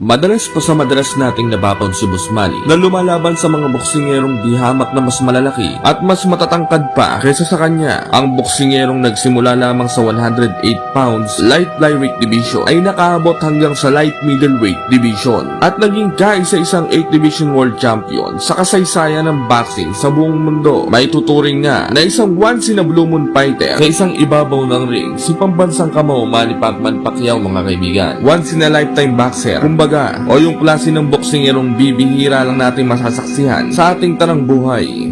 Madalas pa sa madalas nating nababaw si Busmani na lumalaban sa mga boksingerong di hamak na mas malalaki at mas matatangkad pa kaysa sa kanya. Ang boksingerong nagsimula lamang sa 108 pounds light flyweight division ay nakaabot hanggang sa light middleweight division at naging kaisa-isang 8 division world champion sa kasaysayan ng boxing sa buong mundo. May tuturing nga na isang once in a blue moon fighter sa isang ibabaw ng ring si pambansang kamao Manny Pacman Pacquiao mga kaibigan. Once in a lifetime boxer, kumbaga, o yung klase ng boksingerong bibihira lang natin masasaksihan sa ating tanang buhay.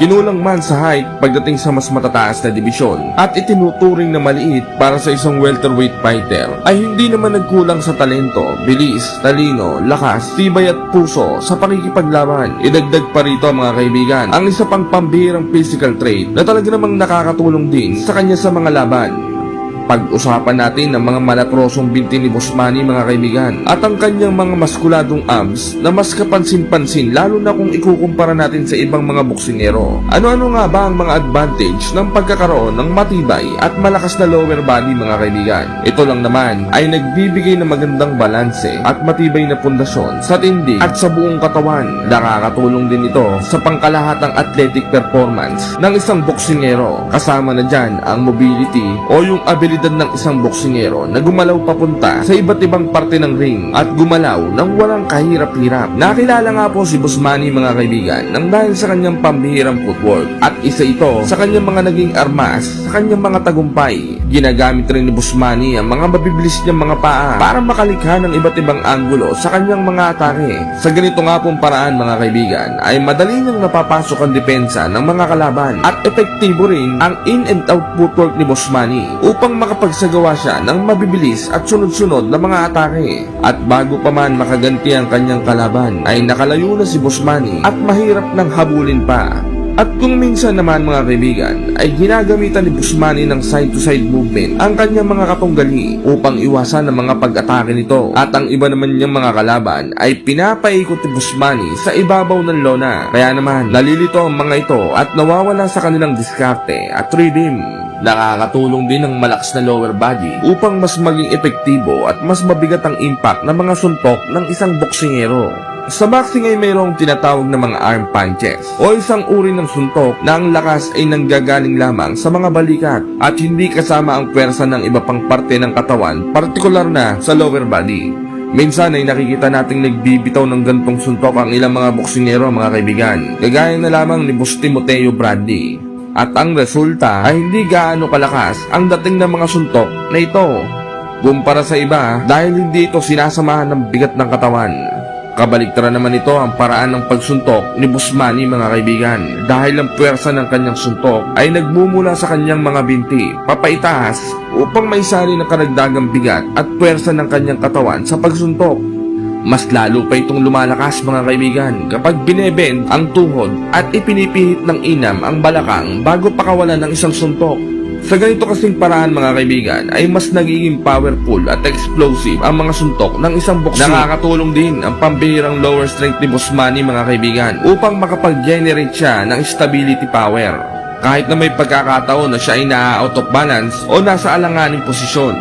Kinulang man sa height pagdating sa mas matataas na dibisyon at itinuturing na maliit para sa isang welterweight fighter ay hindi naman nagkulang sa talento, bilis, talino, lakas, tibay at puso sa pakikipaglaban. Idagdag pa rito mga kaibigan ang isa pang pambihirang physical trait na talaga namang nakakatulong din sa kanya sa mga laban. Pag-usapan natin ang mga malatrosong binti ni Bosmani mga kaibigan at ang kanyang mga maskuladong abs na mas kapansin-pansin lalo na kung ikukumpara natin sa ibang mga boksingero. Ano-ano nga ba ang mga advantage ng pagkakaroon ng matibay at malakas na lower body mga kaibigan? Ito lang naman ay nagbibigay ng magandang balanse at matibay na pundasyon sa tindi at sa buong katawan. Nakakatulong din ito sa pangkalahatang athletic performance ng isang boksingero. Kasama na dyan ang mobility o yung abilidad ng isang boksingero na gumalaw papunta sa iba't ibang parte ng ring at gumalaw ng walang kahirap-hirap. Nakilala nga po si Busmani mga kaibigan nang dahil sa kanyang pambihirang footwork at isa ito sa kanyang mga naging armas sa kanyang mga tagumpay. Ginagamit rin ni Busmani ang mga mabibilis niyang mga paa para makalikha ng iba't ibang anggulo sa kanyang mga atake. Sa ganito nga pong paraan mga kaibigan ay madali niyang napapasok ang depensa ng mga kalaban at epektibo rin ang in and out footwork ni Busmani upang makapagsagawa siya ng mabibilis at sunod-sunod na mga atake. At bago pa man makaganti ang kanyang kalaban ay nakalayo na si Busmani at mahirap nang habulin pa. At kung minsan naman mga kaibigan ay ginagamitan ni Busmani ng side-to-side movement ang kanyang mga katunggali upang iwasan ang mga pag-atake nito. At ang iba naman niyang mga kalaban ay pinapaikot ni Busmani sa ibabaw ng lona. Kaya naman nalilito ang mga ito at nawawala sa kanilang diskarte at rhythm. Nakakatulong din ang malakas na lower body upang mas maging epektibo at mas mabigat ang impact ng mga suntok ng isang boksingero. Sa boxing ay mayroong tinatawag na mga arm punches o isang uri ng suntok na ang lakas ay nanggagaling lamang sa mga balikat at hindi kasama ang pwersa ng iba pang parte ng katawan, partikular na sa lower body. Minsan ay nakikita nating nagbibitaw ng gantong suntok ang ilang mga boksingero mga kaibigan, kagaya na lamang ni Boss Timoteo Bradley. At ang resulta ay hindi gaano kalakas ang dating ng mga suntok na ito kumpara sa iba dahil hindi ito sinasamahan ng bigat ng katawan. Kabaliktaran naman ito ang paraan ng pagsuntok ni Busmani mga kaibigan dahil ang puwersa ng kanyang suntok ay nagmumula sa kanyang mga binti papaitaas upang may sari ng karagdagang bigat at puwersa ng kanyang katawan sa pagsuntok. Mas lalo pa itong lumalakas mga kaibigan kapag binebend ang tuhod at ipinipihit ng inam ang balakang bago pakawalan ng isang suntok. Sa ganito kasing paraan mga kaibigan ay mas nagiging powerful at explosive ang mga suntok ng isang boxer. Nakakatulong din ang pambihirang lower strength ni Busmani mga kaibigan upang makapag-generate siya ng stability power. Kahit na may pagkakataon na siya ay na-out of balance o nasa alanganing posisyon.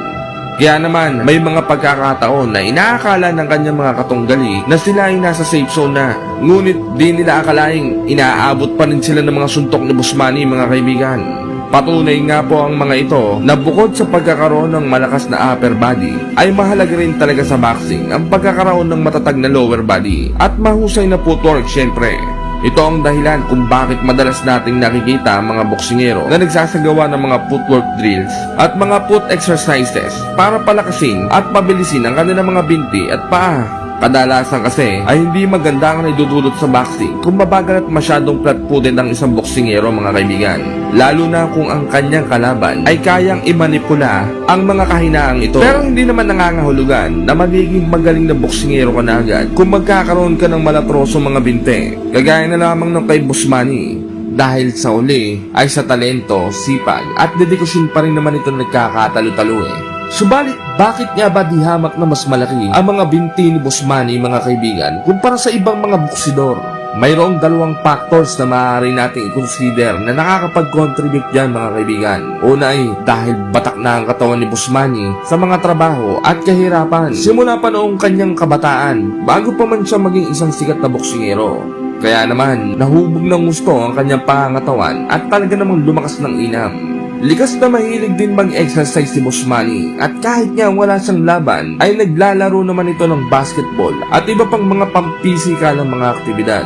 Kaya naman, may mga pagkakataon na inaakala ng kanyang mga katunggali na sila ay nasa safe zone na. Ngunit di nila akalaing inaabot pa rin sila ng mga suntok ni Busmani mga kaibigan. Patunay nga po ang mga ito na bukod sa pagkakaroon ng malakas na upper body, ay mahalaga rin talaga sa boxing ang pagkakaroon ng matatag na lower body at mahusay na footwork syempre. Ito ang dahilan kung bakit madalas nating nakikita ang mga boksingero na nagsasagawa ng mga footwork drills at mga foot exercises para palakasin at pabilisin ang kanilang mga binti at paa. Kadalasan kasi ay hindi maganda ang naidudulot sa boxing kung mabagal at masyadong flat-footed ang isang boksingero mga kaibigan. Lalo na kung ang kanyang kalaban ay kayang imanipula ang mga kahinaang ito. Pero hindi naman nangangahulugan na magiging magaling na boksingero ka na agad kung magkakaroon ka ng malatroso mga binte. Kagaya na lamang ng kay Busmani. Dahil sa uli ay sa talento, sipag at dedikasyon pa rin naman ito nagkakatalo-talo eh. Subalit, bakit nga ba di hamak na mas malaki ang mga binti ni Busmani mga kaibigan kumpara sa ibang mga buksidor? mayroong dalawang factors na maaari nating i-consider na nakakapag-contribute dyan mga kaibigan. Una ay dahil batak na ang katawan ni Busmani sa mga trabaho at kahirapan. Simula pa noong kanyang kabataan, bago pa man siya maging isang sikat na boksingero. Kaya naman, nahubog ng gusto ang kanyang pangangatawan at talaga namang lumakas ng inam. Likas na mahilig din mag-exercise si Busmani at kahit nga wala siyang laban ay naglalaro naman ito ng basketball at iba pang mga pampisikal ng mga aktibidad.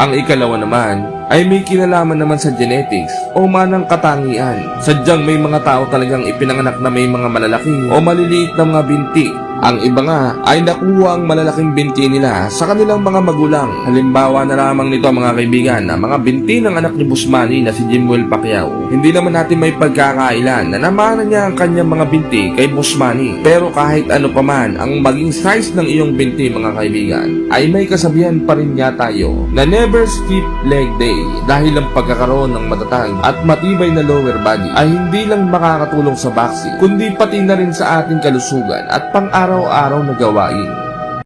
Ang ikalawa naman ay may kinalaman naman sa genetics o manang katangian. Sadyang may mga tao talagang ipinanganak na may mga malalaki o maliliit na mga binti. Ang iba nga ay nakuha ang malalaking binti nila sa kanilang mga magulang. Halimbawa na lamang nito mga kaibigan na mga binti ng anak ni Busmani na si Jimwell Pacquiao. Hindi naman natin may pagkakailan na namana niya ang kanyang mga binti kay Busmani. Pero kahit ano pa man ang maging size ng iyong binti mga kaibigan ay may kasabihan pa rin niya tayo na never skip leg day dahil ang pagkakaroon ng matatag at matibay na lower body ay hindi lang makakatulong sa boxing kundi pati na rin sa ating kalusugan at pang-araw-araw na gawain.